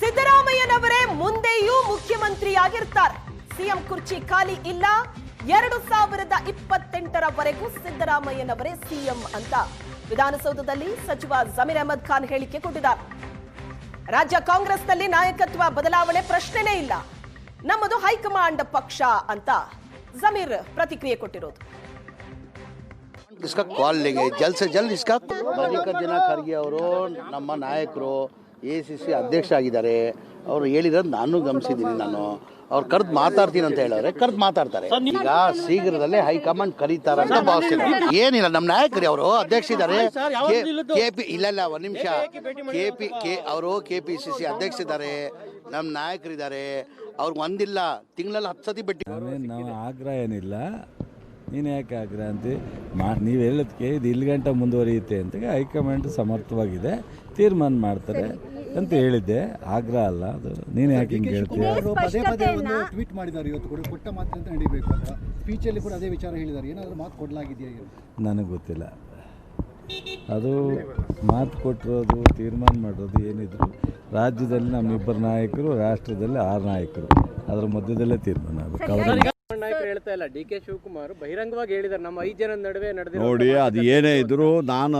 ಸಿದ್ದರಾಮಯ್ಯನವರೇ ಮುಂದೆಯೂ ಮುಖ್ಯಮಂತ್ರಿಯಾಗಿರ್ತಾರೆ. ಸಿಎಂ ಕುರ್ಚಿ ಖಾಲಿ ಇಲ್ಲ. ಎರಡು ಸಾವಿರದ ಇಪ್ಪತ್ತೆಂಟರವರೆಗೂ ಸಿದ್ದರಾಮಯ್ಯನವರೇ ಸಿಎಂ ಅಂತ ವಿಧಾನಸೌಧದಲ್ಲಿ ಸಚಿವ ಜಮೀರ್ ಅಹಮದ್ ಖಾನ್ ಹೇಳಿಕೆ ಕೊಟ್ಟಿದ್ದಾರೆ. ರಾಜ್ಯ ಕಾಂಗ್ರೆಸ್ನಲ್ಲಿ ನಾಯಕತ್ವ ಬದಲಾವಣೆ ಪ್ರಶ್ನೆನೇ ಇಲ್ಲ. ನಮ್ಮದು ಹೈಕಮಾಂಡ್ ಪಕ್ಷ ಅಂತ ಜಮೀರ್ ಪ್ರತಿಕ್ರಿಯೆ ಕೊಟ್ಟಿರೋದು. ಕಾಲ್ ಇಸ್ಕಾ ಮಲ್ಲಿಕಾರ್ಜುನ ಖರ್ಗೆ ಅವರು ನಮ್ಮ ನಾಯಕರು ಎ ಸಿ ಸಿ ಅಧ್ಯಕ್ಷ ಆಗಿದ್ದಾರೆ ಅವರು ಹೇಳಿರೋದು ನಾನು ಗಮನಿಸಿದ್ದೀನಿ ನಾನು. ಅವ್ರು ಕರೆದು ಮಾತಾಡ್ತೀನಿ ಅಂತ ಹೇಳಿದ್ರೆ ಕರೆದು ಮಾತಾಡ್ತಾರೆ. ಈಗ ಶೀಘ್ರದಲ್ಲೇ ಹೈಕಮಾಂಡ್ ಕರೀತಾರ ಅಂತ ಭಾವಿಸ್ತೀನಿ. ಏನಿಲ್ಲ ನಮ್ಮ ನಾಯಕರಿ ಅವರು ಅಧ್ಯಕ್ಷ ಇದ್ದಾರೆ. ಕೆ ಪಿ ಇಲ್ಲ ಇಲ್ಲ ಒಂದು ನಿಮಿಷ. ಕೆ ಪಿ ಕೆ ಅವರು ಕೆ ಪಿ ಸಿ ಸಿ ಅಧ್ಯಕ್ಷ ಇದ್ದಾರೆ. ನಮ್ಮ ನಾಯಕರಿದ್ದಾರೆ. ಅವ್ರಿಗೆ ಒಂದಿಲ್ಲ ತಿಂಗಳಲ್ಲಿ ಹತ್ತು ಸತಿ ಬಿಟ್ಟು ನಾವು ಆಗ್ರಹ ಏನಿಲ್ಲ. ನೀನು ಯಾಕೆ ಆಗ್ರಹ ಅಂತ? ಮಾ ನೀವು ಹೇಳೋದಕ್ಕೆ ಇದು ಇಲ್ಲಿ ಗಂಟ ಮುಂದುವರಿಯುತ್ತೆ ಅಂತ ಹೈಕಮಾಂಡ್ ಸಮರ್ಥವಾಗಿದೆ. ತೀರ್ಮಾನ ಮಾಡ್ತಾರೆ. ಅಂತ ಹೇಳಿದ್ದೆ. ಆಗ್ರಹ ಅಲ್ಲ ಅದು. ನೀನು ಯಾಕೆ ಹಿಂಗೆ ಹೇಳ್ತೀಯ? ಅವರು ಪದೇ ಪದೇ ಒಂದು ಟ್ವೀಟ್ ಮಾಡಿದ್ದಾರೆ ಇವತ್ತು ಕೂಡ. ಕೊಟ್ಟ ಅಂತ ನಡಿಬೇಕು ಅಂತ ಸ್ಪೀಚಲ್ಲಿ ಕೂಡ ಅದೇ ವಿಚಾರ ಹೇಳಿದ್ದಾರೆ. ಏನಾದರೂ ಮಾತು ಕೊಡಲಾಗಿದೆಯಾ ನನಗೆ ಗೊತ್ತಿಲ್ಲ. ಅದು ಮಾತು ಕೊಟ್ಟಿರೋದು ತೀರ್ಮಾನ ಮಾಡಿರೋದು ಏನಿದ್ರು ರಾಜ್ಯದಲ್ಲಿ ನಮ್ಮಿಬ್ಬರು ನಾಯಕರು ರಾಷ್ಟ್ರದಲ್ಲಿ ಆರು ನಾಯಕರು. ಅದರ ಮಧ್ಯದಲ್ಲೇ ತೀರ್ಮಾನ ಆಗಬೇಕು. ಅವ್ರ ನಾಯಕರು ಹೇಳ್ತಾ ಇಲ್ಲ. ಡಿ ಕೆ ಶಿವಕುಮಾರ್ ಬಹಿರಂಗವಾಗಿ ಹೇಳಿದ್ದಾರೆ. ನಮ್ಮ ಐದು ಜನ ನಡುವೆ ನಡೆದಿದೆ ನೋಡಿ ಅದು ಏನೇ ಇದ್ದರೂ ನಾನು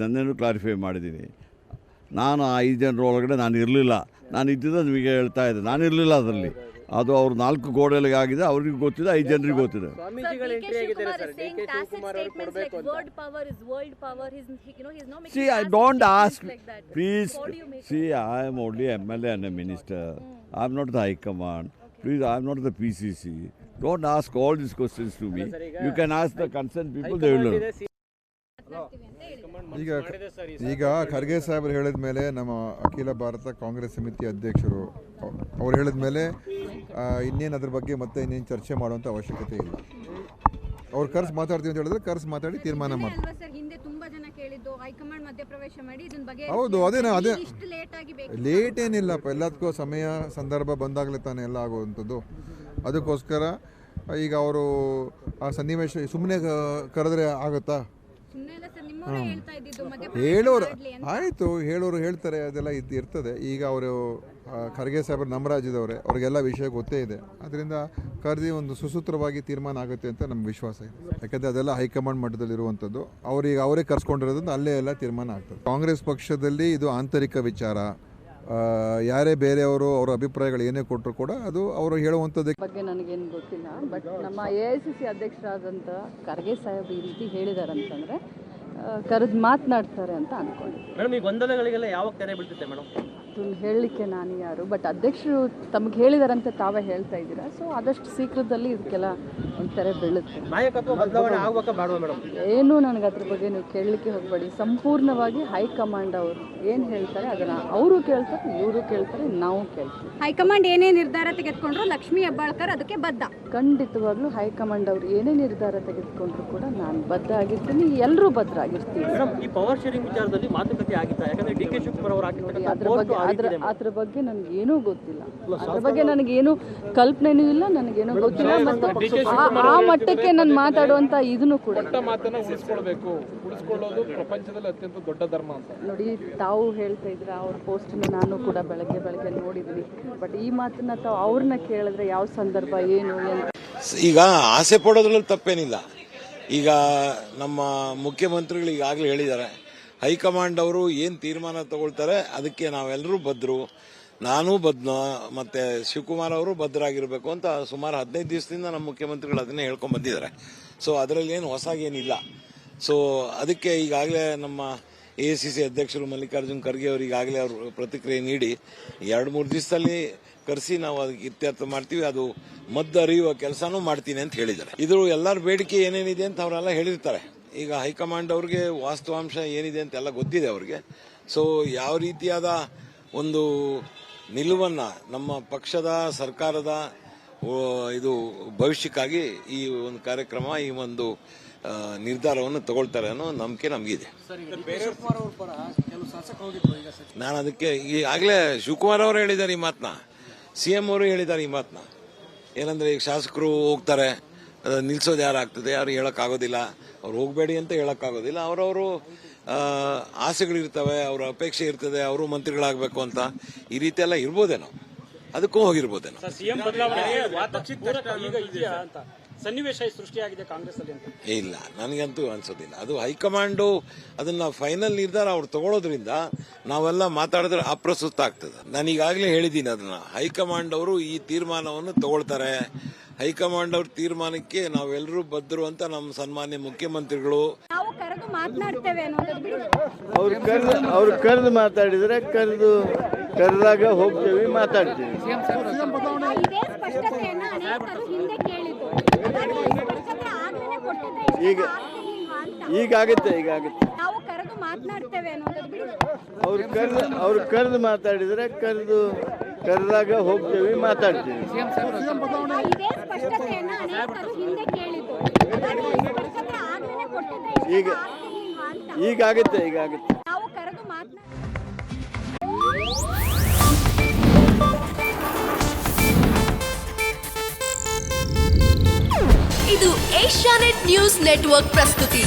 ನನ್ನೇನು ಕ್ಲಾರಿಫೈ ಮಾಡಿದ್ದೀನಿ. ನಾನು ಆ ಐದು ಜನರ ಒಳಗಡೆ ನಾನು ಇರಲಿಲ್ಲ. ನಾನು ಇದ್ದಿದ್ದು ನಿಮಗೆ ಹೇಳ್ತಾ ಇದ್ದೆ. ನಾನು ಇರಲಿಲ್ಲ ಅದರಲ್ಲಿ. ಅದು ಅವ್ರು ನಾಲ್ಕು ಗೋಡೆಗಳಿಗೆ ಆಗಿದೆ ಅವ್ರಿಗೆ ಗೊತ್ತಿದೆ ಐದು ಜನರಿಗೆ ಗೊತ್ತಿದೆ. See I don't ask. Please see I am only M L A and a minister I am not the high command please I am not the P C C don't ask all these questions to me you can ask the concern people they will ಈಗ ಈಗ ಖರ್ಗೆ ಸಾಹೇಬರು ಹೇಳಿದ ಮೇಲೆ ನಮ್ಮ ಅಖಿಲ ಭಾರತ ಕಾಂಗ್ರೆಸ್ ಸಮಿತಿ ಅಧ್ಯಕ್ಷರು ಅವ್ರು ಹೇಳಿದ ಮೇಲೆ ಇನ್ನೇನು ಅದ್ರ ಬಗ್ಗೆ ಮತ್ತೆ ಇನ್ನೇನು ಚರ್ಚೆ ಮಾಡುವಂಥ ಅವಶ್ಯಕತೆ ಇಲ್ಲ. ಅವ್ರು ಕರ್ಸ್ ಮಾತಾಡ್ತೀವಿ ಅಂತ ಹೇಳಿದ್ರೆ ಕರ್ಸ್ ಮಾತಾಡಿ ತೀರ್ಮಾನ ಮಾಡ್ತಾರೆ ಸರ್ ಹಿಂದೆ ತುಂಬಾ ಜನ ಕೇಳಿದ್ದು ಹೈಕಮಾಂಡ್ ಮಧ್ಯಪ್ರವೇಶ ಮಾಡಿ ಇದನ್ನ ಬಗ್ಗೆ ಹೌದು, ಅದೇನಾ ಅದೇ- ಲೇಟ್ ಏನಿಲ್ಲಪ್ಪ ಎಲ್ಲದಕ್ಕೂ ಸಮಯ ಸಂದರ್ಭ ಬಂದಾಗಲೇ ತಾನೇ ಎಲ್ಲ ಆಗುವಂಥದ್ದು. ಅದಕ್ಕೋಸ್ಕರ ಈಗ ಅವರು ಆ ಸನ್ನಿವೇಶ ಸುಮ್ಮನೆ ಕರೆದ್ರೆ ಆಗುತ್ತಾ? ಹೇಳೋರು ಆಯಿತು ಹೇಳೋರು ಹೇಳ್ತಾರೆ ಅದೆಲ್ಲ ಇದು ಇರ್ತದೆ. ಈಗ ಅವರು ಖರ್ಗೆ ಸಾಹೇಬರು ನಮ್ಮ ರಾಜ್ಯದವರೇ ಅವ್ರಿಗೆಲ್ಲ ವಿಷಯ ಗೊತ್ತೇ ಇದೆ. ಅದರಿಂದ ಕರೆದಿ ಒಂದು ಸುಸೂತ್ರವಾಗಿ ತೀರ್ಮಾನ ಆಗುತ್ತೆ ಅಂತ ನಮ್ಗೆ ವಿಶ್ವಾಸ ಇದೆ. ಯಾಕಂದರೆ ಅದೆಲ್ಲ ಹೈಕಮಾಂಡ್ ಮಟ್ಟದಲ್ಲಿ ಇರುವಂಥದ್ದು ಅವ್ರಿಗೆ ಅವರೇ ಕರ್ಸ್ಕೊಂಡಿರೋದ್ರಿಂದ ಅಲ್ಲೇ ಎಲ್ಲ ತೀರ್ಮಾನ ಆಗ್ತದೆ. ಕಾಂಗ್ರೆಸ್ ಪಕ್ಷದಲ್ಲಿ ಇದು ಆಂತರಿಕ ವಿಚಾರ. ಯಾರೇ ಬೇರೆಯವರು ಅವರ ಅಭಿಪ್ರಾಯಗಳು ಏನೇ ಕೊಟ್ಟರು ಕೂಡ ಅದು ಅವರು ಹೇಳುವಂಥದ್ದು ಬಗ್ಗೆ ನನಗೇನು ಗೊತ್ತಿಲ್ಲ. ಬಟ್ ನಮ್ಮ ಎ ಐ ಸಿ ಸಿ ಅಧ್ಯಕ್ಷರಾದಂಥ ಖರ್ಗೆ ಸಾಹೇಬ್ ಈ ರೀತಿ ಹೇಳಿದಾರಂತಂದರೆ ಕರೆದು ಮಾತನಾಡ್ತಾರೆ ಅಂತ ಅಂದ್ಕೊಂಡೆ ಮೇಡಮ್ ಈ ಗೊಂದಲಗಳಿಗೆಲ್ಲ ಯಾವಾಗ ತೆರೆ ಬಿಡ್ತಿದ್ದೆ ಮೇಡಮ್ ಅದನ್ನು ಹೇಳಲಿಕ್ಕೆ ನಾನು ಯಾರು ಬಟ್ ಅಧ್ಯಕ್ಷರು ತಮಗೆ ಹೇಳಿದಾರಂತ ತಾವೇ ಹೇಳ್ತಾ ಇದ್ದೀರಾ? ಸೊ ಆದಷ್ಟು ಶೀಘ್ರದಲ್ಲಿ ಇದಕ್ಕೆಲ್ಲ ಒಂದು ತೆರೆ ಬೀಳುತ್ತೆ ಏನು ನನಗೆ ಅದ್ರ ಬಗ್ಗೆ ನೀವು ಕೇಳಲಿಕ್ಕೆ ಹೋಗಬೇಡಿ. ಸಂಪೂರ್ಣವಾಗಿ ಹೈಕಮಾಂಡ್ ಅವರು ಏನು ಹೇಳ್ತಾರೆ ಅದನ್ನು ಅವರು ಕೇಳ್ತಾರೆ ಇವರು ಕೇಳ್ತಾರೆ ನಾವು ಕೇಳ್ತೀವಿ. ಹೈಕಮಾಂಡ್ ಏನೇ ನಿರ್ಧಾರ ತೆಗೆದುಕೊಂಡ್ರು? ಲಕ್ಷ್ಮೀ ಹೆಬ್ಬಾಳ್ಕರ್ ಅದಕ್ಕೆ ಬದ್ಧ. ಖಂಡಿತವಾಗ್ಲೂ ಹೈಕಮಾಂಡ್ ಅವರು ಏನೇ ನಿರ್ಧಾರ ತೆಗೆದುಕೊಂಡ್ರು ಕೂಡ ನಾನು ಬದ್ಧ ಆಗಿರ್ತೀನಿ ಎಲ್ಲರೂ ಬದ್ಧ ಆಗಿರ್ತೀವಿ ಈ ಪವರ್ ಶೇರಿಂಗ್ ವಿಚಾರದಲ್ಲಿ ಮಾತುಕತೆ ಆಗಿತ್ತಾ? ಯಾಕಂದ್ರೆ ಡಿ ಕೆ ಶಿವಕುಮಾರ್ ಅವರು ಅದ್ರ ಬಗ್ಗೆ ಅದ್ರ ಅದ್ರ ಬಗ್ಗೆ ನನಗೇನೂ ಗೊತ್ತಿಲ್ಲ. ಅದ್ರ ಬಗ್ಗೆ ನನಗೇನು ಕಲ್ಪನೆನೂ ಇಲ್ಲ ನನಗೇನು ಗೊತ್ತಿಲ್ಲ ಮತ್ತು ಆ- ಮಟ್ಟಕ್ಕೆ ನಾನು ಮಾತಾಡುವಂತ ಇದನ್ನು ಕೂಡ ಪ್ರಪಂಚದಲ್ಲಿ ಅತ್ಯಂತ ದೊಡ್ಡ ಧರ್ಮ ಅಂತ. ನೋಡಿ ತಾವು ಹೇಳ್ತಾ ಇದ್ರ ಅವ್ರ ಪೋಸ್ಟ್ ನಾನು ಕೂಡ ಬೆಳಗ್ಗೆ ಬೆಳಗ್ಗೆ ನೋಡಿದ್ವಿ ಬಟ್ ಈ ಮಾತನ್ನ ತಾವು ಅವ್ರನ್ನ ಕೇಳಿದ್ರೆ ಯಾವ ಸಂದರ್ಭ ಏನು ಏನು ಈಗ ಆಸೆ ಪಡೋದ್ರಲ್ಲಿ ತಪ್ಪೇನಿಲ್ಲ. ಈಗ ನಮ್ಮ ಮುಖ್ಯಮಂತ್ರಿಗಳು ಈಗಾಗಲೇ ಹೇಳಿದ್ದಾರೆ ಹೈಕಮಾಂಡ್ ಅವರು ಏನು ತೀರ್ಮಾನ ತಗೊಳ್ತಾರೆ, ಅದಕ್ಕೆ ನಾವೆಲ್ಲರೂ ಬದ್ರು ನಾನು ಬದ್ನ ಮತ್ತೆ ಶಿವಕುಮಾರ್ ಅವರು ಬದ್ಧರಾಗಿರಬೇಕು ಅಂತ ಸುಮಾರು ಹದಿನೈದು ದಿವಸದಿಂದ ನಮ್ಮ ಮುಖ್ಯಮಂತ್ರಿಗಳು ಅದನ್ನೇ ಹೇಳ್ಕೊಂಡ್ ಬಂದಿದ್ದಾರೆ. ಸೊ ಅದರಲ್ಲಿ ಏನು ಹೊಸಾಗೇನಿಲ್ಲ. ಸೊ ಅದಕ್ಕೆ ಈಗಾಗಲೇ ನಮ್ಮ ಎ ಸಿ ಸಿ ಅಧ್ಯಕ್ಷರು ಮಲ್ಲಿಕಾರ್ಜುನ್ ಖರ್ಗೆ ಅವರು ಈಗಾಗಲೇ ಅವರು ಪ್ರತಿಕ್ರಿಯೆ ನೀಡಿ, ಎರಡು ಮೂರು ದಿವಸದಲ್ಲಿ ಕರೆಸಿ ನಾವು ಅದಕ್ಕೆ ಇತ್ಯರ್ಥ ಮಾಡ್ತೀವಿ, ಅದು ಮದ್ದು ಅರಿಯುವ ಕೆಲಸನೂ ಮಾಡ್ತೀನಿ ಅಂತ ಹೇಳಿದ್ದಾರೆ. ಇದು ಎಲ್ಲರ ಬೇಡಿಕೆ ಏನೇನಿದೆ ಅಂತ ಅವರೆಲ್ಲ ಹೇಳಿರ್ತಾರೆ. ಈಗ ಹೈಕಮಾಂಡ್ ಅವ್ರಿಗೆ ವಾಸ್ತವಾಂಶ ಏನಿದೆ ಅಂತ ಎಲ್ಲ ಗೊತ್ತಿದೆ ಅವ್ರಿಗೆ. ಸೊ ಯಾವ ರೀತಿಯಾದ ಒಂದು ನಿಲುವನ್ನು ನಮ್ಮ ಪಕ್ಷದ ಸರ್ಕಾರದ ಇದು ಭವಿಷ್ಯಕ್ಕಾಗಿ ಈ ಒಂದು ಕಾರ್ಯಕ್ರಮ ಈ ಒಂದು ನಿರ್ಧಾರವನ್ನು ತಗೊಳ್ತಾರೆ ಅನ್ನೋ ನಂಬಿಕೆ ನಮಗಿದೆ. ನಾನು ಅದಕ್ಕೆ ಈಗಾಗಲೇ ಶಿವಕುಮಾರ್ ಅವರು ಹೇಳಿದ್ದಾರೆ ಈ ಮಾತನ್ನ ಸಿ ಎಂ ಅವರು ಹೇಳಿದ್ದಾರೆ ಈ ಮಾತನ್ನ ಏನಂದ್ರೆ ಈಗ ಶಾಸಕರು ಹೋಗ್ತಾರೆ. ಅದು ನಿಲ್ಸೋದು ಯಾರಾಗ್ತದೆ ಯಾರು ಹೇಳೋಕ್ಕಾಗೋದಿಲ್ಲ. ಅವ್ರು ಹೋಗಬೇಡಿ ಅಂತ ಹೇಳೋಕ್ಕಾಗೋದಿಲ್ಲ. ಅವರವರು ಆ, ಆಸೆಗಳಿರ್ತವೆ ಅವರ ಅಪೇಕ್ಷೆ ಇರ್ತದೆ ಅವರು ಮಂತ್ರಿಗಳಾಗಬೇಕು ಅಂತ. ಈ ರೀತಿ ಎಲ್ಲ ಇರ್ಬೋದೇನೋ. ಅದಕ್ಕೂ ಹೋಗಿರ್ಬೋದೇನೋ. ಸಿಎಂ ಬದಲಾವಣೆಗೆ ಪೂರಕ ಈಗ ಇದೆಯಾ ಅಂತ. ಸನ್ನಿವೇಶ ಸೃಷ್ಟಿಯಾಗಿದೆ ಕಾಂಗ್ರೆಸ್ ಅಲ್ಲಿ ಅಂತ ಇಲ್ಲ. ನನಗಂತೂ ಅನ್ಸೋದಿಲ್ಲ. ಅದು ಹೈಕಮಾಂಡು ಅದನ್ನ ಫೈನಲ್ ನಿರ್ಧಾರ ಅವ್ರು ತಗೊಳ್ಳೋದ್ರಿಂದ ನಾವೆಲ್ಲ ಮಾತಾಡಿದ್ರೆ ಅಪ್ರಸ್ತುತ ಆಗ್ತದೆ. ನಾನು ಈಗಾಗಲೇ ಹೇಳಿದ್ದೀನಿ ಅದನ್ನ. ಹೈಕಮಾಂಡ್ ಅವರು ಈ ತೀರ್ಮಾನವನ್ನು ತಗೊಳ್ತಾರೆ. ಹೈಕಮಾಂಡ್ ಅವ್ರ ತೀರ್ಮಾನಕ್ಕೆ ನಾವೆಲ್ಲರೂ ಬದ್ರು ಅಂತ ನಮ್ಮ ಸನ್ಮಾನ್ಯ ಮುಖ್ಯಮಂತ್ರಿಗಳು. ಅವ್ರು ಕರೆದು ಅವ್ರು ಕರೆದು ಮಾತಾಡಿದರೆ ಕರೆದು ಕರೆದಾಗ ಹೋಗ್ತೇವೆ ಮಾತಾಡ್ತೀವಿ. ಈಗ ಈಗಾಗುತ್ತೆ ಈಗಾಗುತ್ತೆ ಈಗ ಆಗುತ್ತೆ ಈಗ ಆಗುತ್ತೆ. ನಾವು ಕರೆದು ಮಾತನಾಡ್ತೇವೆ ಅನ್ನೋದು ಬಿಡಿ. ಅವ್ರು ಕರೆದು ಅವ್ರು ಕರೆದು ಮಾತಾಡಿದ್ರೆ ಕರೆದು ಕರೆದಾಗ ಹೋಗ್ತೇವೆ ಮಾತಾಡ್ತೀವಿ. ಈಗ ಆಗ್ತಿರ್ಲಿಲ್ವಾ ಅಂತ ಈಗ ಆಗುತ್ತೆ ಈಗ ಆಗುತ್ತೆ ನಾವು ಕರೆದು ಮಾತನಾಡ ಇದು ಏಷ್ಯಾನೆಟ್ ನ್ಯೂಸ್ ನೆಟ್ವರ್ಕ್ ಪ್ರಸ್ತುತಿ.